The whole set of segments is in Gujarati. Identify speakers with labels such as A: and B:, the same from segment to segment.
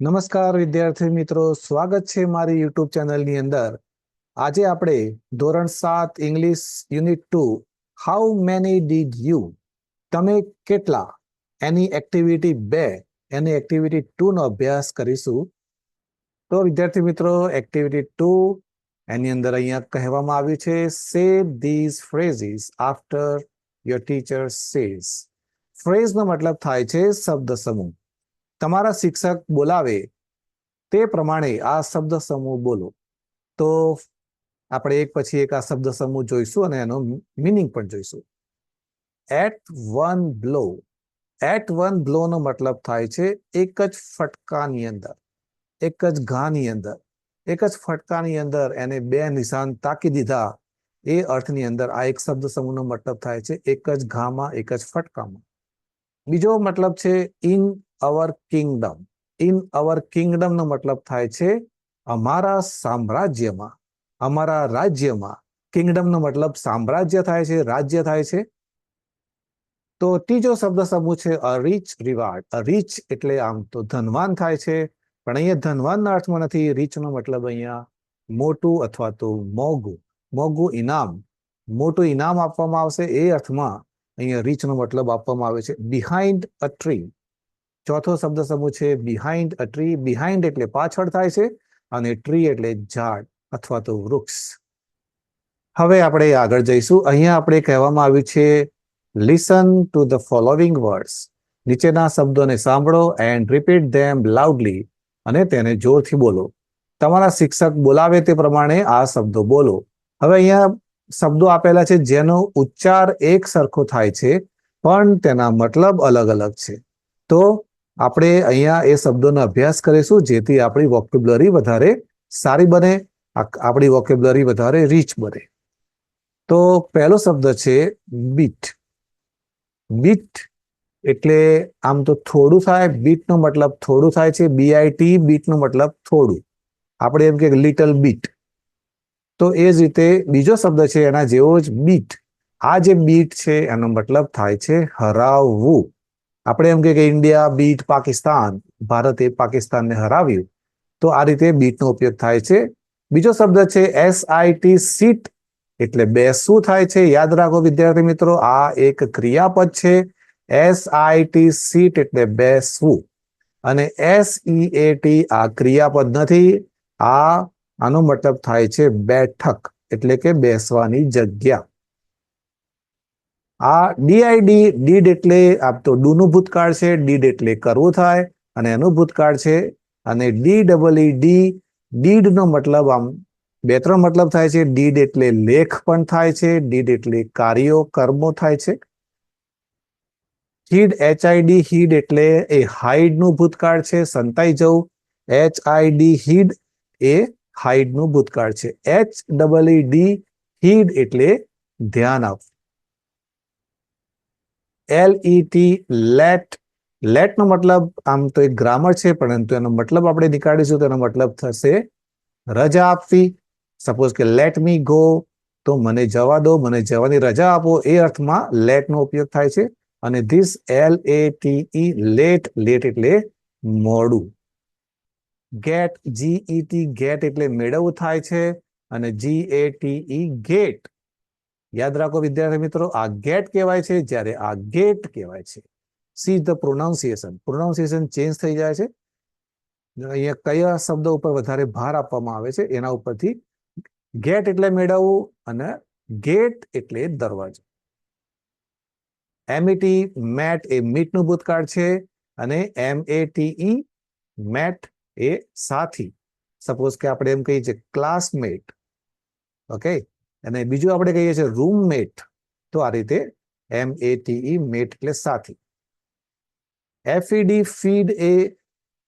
A: નમસ્કાર, વિદ્યાર્થી મિત્રો. સ્વાગત છે મારી યુટ્યુબ ચેનલની અંદર. આજે આપણે ધોરણ સાત, English unit two how many did you તમે કેટલા? એની એક્ટિવિટી બે, એની એક્ટિવિટી ટુનો અભ્યાસ કરીશું. તો વિદ્યાર્થી મિત્રો એક્ટિવિટી ટુ એની અંદર અહીંયા કહેવામાં આવ્યું છે say these phrases after your teacher says ફ્રેઝનો મતલબ થાય છે, શબ્દ સમૂહ. તમારા શિક્ષક બોલાવે તે પ્રમાણે આ શબ્દ સમૂહ બોલો. તો આપણે એક પછી એક આ શબ્દ સમૂહ જોઈશું અને એનો મિનિંગ પણ જોઈશું. At one blow at one blow નો મતલબ થાય છે એક જ ફટકાની અંદર, એક જ ઘાની અંદર. એક જ ફટકાની અંદર એને બે નિશાન તાકી દીધા. એ અર્થની અંદર આ એક શબ્દ સમૂહનો મતલબ થાય છે એક જ ઘામાં, એક જ ફટકામાં. બીજો મતલબ છે in our kingdom in our kingdom નો મતલબ થાય છે અમારા સામ્રાજ્યમાં, અમારા રાજ્યમાં. કિંગડમ નો મતલબ સામ્રાજ્ય થાય છે, રાજ્ય થાય છે. તો ત્રીજો શબ્દ સમૂહ છે a rich reward a rich એટલે આમ તો ધનવાન થાય છે, પણ અહીંયા ધનવાનના અર્થમાં નથી. રીચનો મતલબ અહીંયા મોટું અથવા તો મોંઘું. મોંઘું ઇનામ. મોટું ઇનામ આપવામાં આવશે એ અર્થમાં અહીંયા રીચનો મતલબ આપવામાં આવે છે. બિહાઇન્ડ અ ટ્રી ચોથો શબ્દ સમૂહ છે બિહાઇન્ડ અ ટ્રી બિહાઇન્ડ એટલે પાછળ થાય છે અને ટ્રી એટલે ઝાડ અથવા તો વૃક્ષ. હવે આપણે આગળ જઈશું. અહીંયા આપણે કહેવામાં આવ્યું છે listen to the following words નીચેના શબ્દોને સાંભળો એન્ડ રિપીટ ધેમ લાઉડલી અને તેને જોરથી બોલો. તમારા શિક્ષક બોલાવે તે પ્રમાણે આ શબ્દો બોલો. હવે અહીંયા શબ્દો આપેલા છે, જેનો ઉચ્ચાર એક સરખો થાય છે, પણ તેના મતલબ અલગ અલગ છે. તો આપણે અહીંયા એ શબ્દોનો અભ્યાસ કરીશું, જેથી આપણી વોકેબ્યુલરી વધારે સારી બને આપણી વોકેબ્યુલરી વધારે રીચ બને. તો પહેલો શબ્દ છે બીટ બીટ એટલે આમ તો થોડું થાય બીટનો મતલબ થોડું થાય છે બીઆઈટી બીટનો મતલબ થોડું. આપણે એમ કે લિટલ બીટ તો એ જ રીતે બીજો શબ્દ છે એના જેવો જ બીટ આ જે બીટ છે એનો મતલબ થાય છે હરાવવું. આપણે એમ કે ઇન્ડિયા બીટ પાકિસ્તાન. ભારતે પાકિસ્તાનને હરાવ્યું. તો આ રીતે બીટનો ઉપયોગ થાય છે. બીજો શબ્દ છે એસઆઈટી સીટ એટલે બેસવું થાય છે? યાદ રાખો વિદ્યાર્થી મિત્રો, આ એક ક્રિયાપદ છે. એસઆઈટી સીટ એટલે બેસવું અને એસઈએટી આ ક્રિયાપદ નથી. આ આનો મતલબ થાય છે બેઠક, એટલે કે બેસવાની જગ્યા. આ ડીઆઈડી ડીડ એટલે આપ તો ડુ નું ભૂતકાળ છે ડીડ એટલે કરવું થાય, અને એનું ભૂતકાળ છે, અને ડી ડબલ ડી, ડીડનો મતલબ આમ બે ત્રણ મતલબ થાય છે, ડીડ એટલે લેખ પણ થાય છે, ડીડ એટલે કાર્યો, કર્મો થાય છે. હીડ એચઆઈડી હીડ એટલે એ હાઈડનું ભૂતકાળ છે, સંતાઈ જવું. એચઆઈડી હીડ એ હાઈડનું ભૂતકાળ છે. એચ ડબલ ડી હીડ એટલે ધ્યાન આપ L E T let let નો મતલબ આમ તો એક ગ્રામર છે, પરંતુ એનો મતલબ આપણે નીકાળીશું તો એનો મતલબ થશે રજા આપવી. સપોઝ કે લેટ મી ગો તો મને જવા દો, મને જવાની રજા આપો. એ અર્થમાં લેટ નો ઉપયોગ થાય છે. અને this L A late late એટલે મોડું. ગેટ જીઈટી ગેટ એટલે મેળવવું થાય છે અને જી એ ટી ગેટ યાદ રાખો વિદ્યાર્થી મિત્રો, આ ગેટ કહેવાય છે જ્યારે આ ગેટ કહેવાય છે. See the pronunciation pronunciation change થઈ જાય છે. અહીંયા કયા શબ્દ ઉપર વધારે ભાર આપવામાં આવે છે એના ઉપરથી ગેટ એટલે મેળવવું અને ગેટ એટલે દરવાજો. એમઈટી મેટ એ મીટનું ભૂતકાળ છે અને એમ એ ટી મેટ એ સાથી. સપોઝ કે આપણે એમ કહીએ છીએ ક્લાસમેટ ઓકે અને બીજું આપણે કહીએ છીએ રૂમમેટ તો આ રીતે એમ એ ટી મેટ એટલે સાથી. એફઈડી ફીડ એ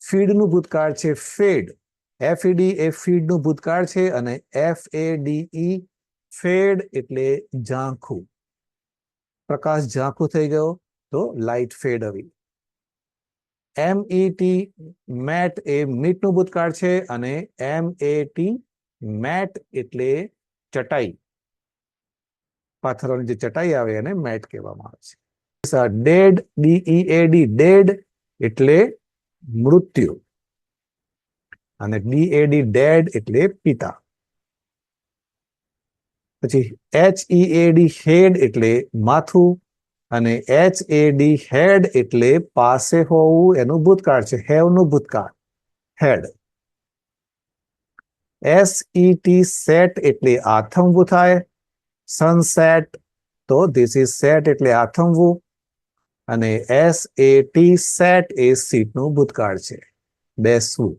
A: ફીડનું ભૂતકાળ છે ફેડ એફઈડી એ ફીડનું ભૂતકાળ છે અને એફ એ ડીઈ ફેડ એટલે ઝાંખું. પ્રકાશ ઝાંખું થઈ ગયો તો લાઇટ ફેડ આવી. એમ ઈ મેટ એ મીટનું ભૂતકાળ છે અને એમ એ ટી મેટ એટલે ચટાઈ. પાથરોની જે ચટાઈ આવે એને મેટ કહેવામાં આવે છે. Dead D E A D dead એટલે મૃત્યુ. અને ડી એ ડી ડેડ એટલે પિતા. પછી એચ ઈ એ ડી હેડ એટલે માથું. અને એચ એ ડી હેડ એટલે પાસે હોવું એનું ભૂતકાળ છે. હેવનું ભૂતકાળ. Had S E T set એટલે આથમવું થાય. સનસેટ તો ધીસ ઇઝ સેટ એટલે આથમવું. અને એસ એ ટી સેટ એ સીટનું ભૂતકાળ છે. બેસવું.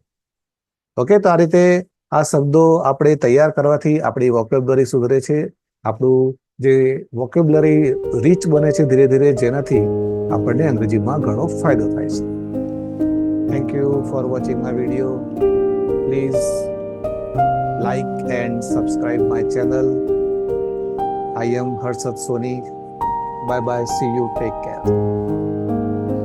A: ઓકે તો આ રીતે આ શબ્દો આપણે તૈયાર કરવાથી આપણી વોકેબ્લરી સુધરે છે. આપણું જે વોકેબ્લરી રીચ બને છે ધીરે ધીરે જેનાથી આપણને અંગ્રેજીમાં ઘણો ફાયદો થાય છે thank you for watching my video please like and subscribe my channel. I am Harshad Soni. Bye bye. See you. Take care.